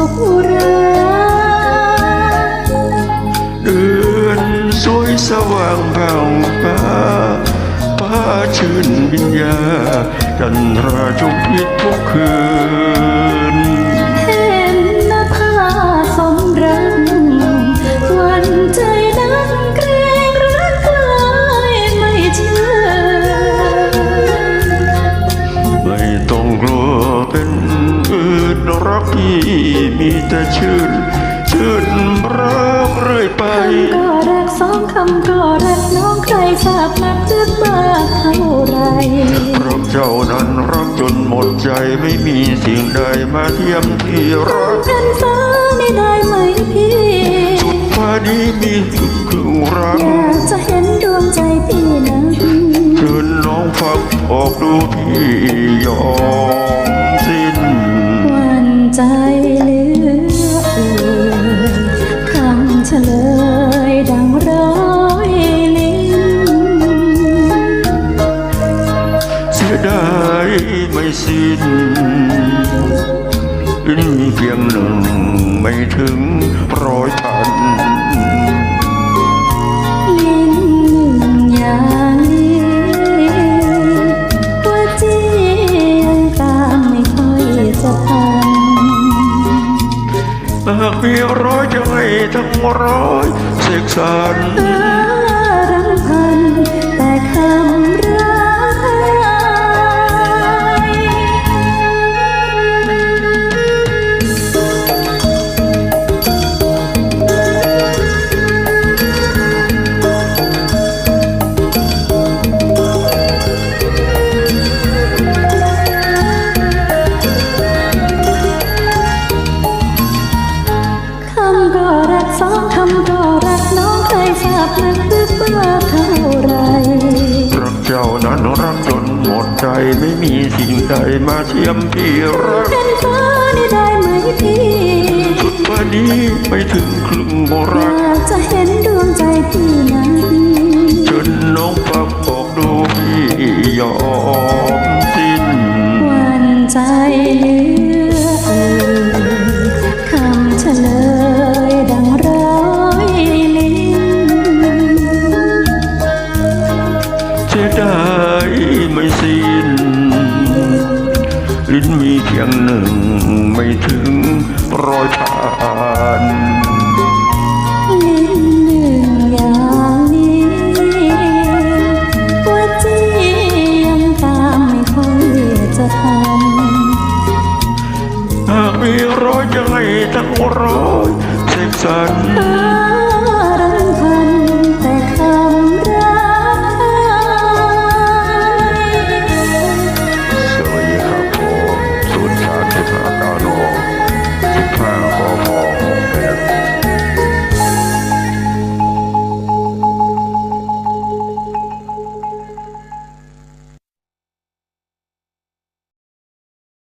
สบราเดือนสวยสว่างแผ่วตาป้าชื่นวิญญาจันทราจุพิษทุกคืน รักที่มีแต่ชื่น ชื่นรักเรื่อยไปคำก็รักสองคำก็รักน้องใครทราบนักจึกมากเท่าไรรักเจ้านั้นรักจนหมดใจไม่มีสิ่งใดมาเทียมที่รักฉันฟ้าไม่ได้ไหมพี่ฟ้านี้มีจุดครึ่งรักอยากจะเห็นดวงใจพี่นั้นเชิญน้องฟังออกดูที่ยอม ยดังร้อยลิ้นเสียดายไม่สิ้นอินเพียงหนึ่งไม่ถึงร้อยพันากมีร้อยจะให้ทั้งร้อยเสกสรรอาร ก็รักสองคำก็รักน้องใครทราบนักลึกมากเท่าไรรักเจ้านั้นรักจนหมดใจไม่มีสิ่งใดมาเทียมที่รักเป็นฟ้านี่ได้ไหมพี่ วันนี้ไม่ถึงครึ่งอรักยากจะเห็น เสียดายไม่สิ้น ลิ้นมีเพียงหนึ่งไม่ถึงร้อยผ่านลิ้นหนึ่งอย่างนี้ว่าจียังตามไม่ค่อยจะทันหากมีร้อยจะให้ทั้งร้อยเสกสรรอ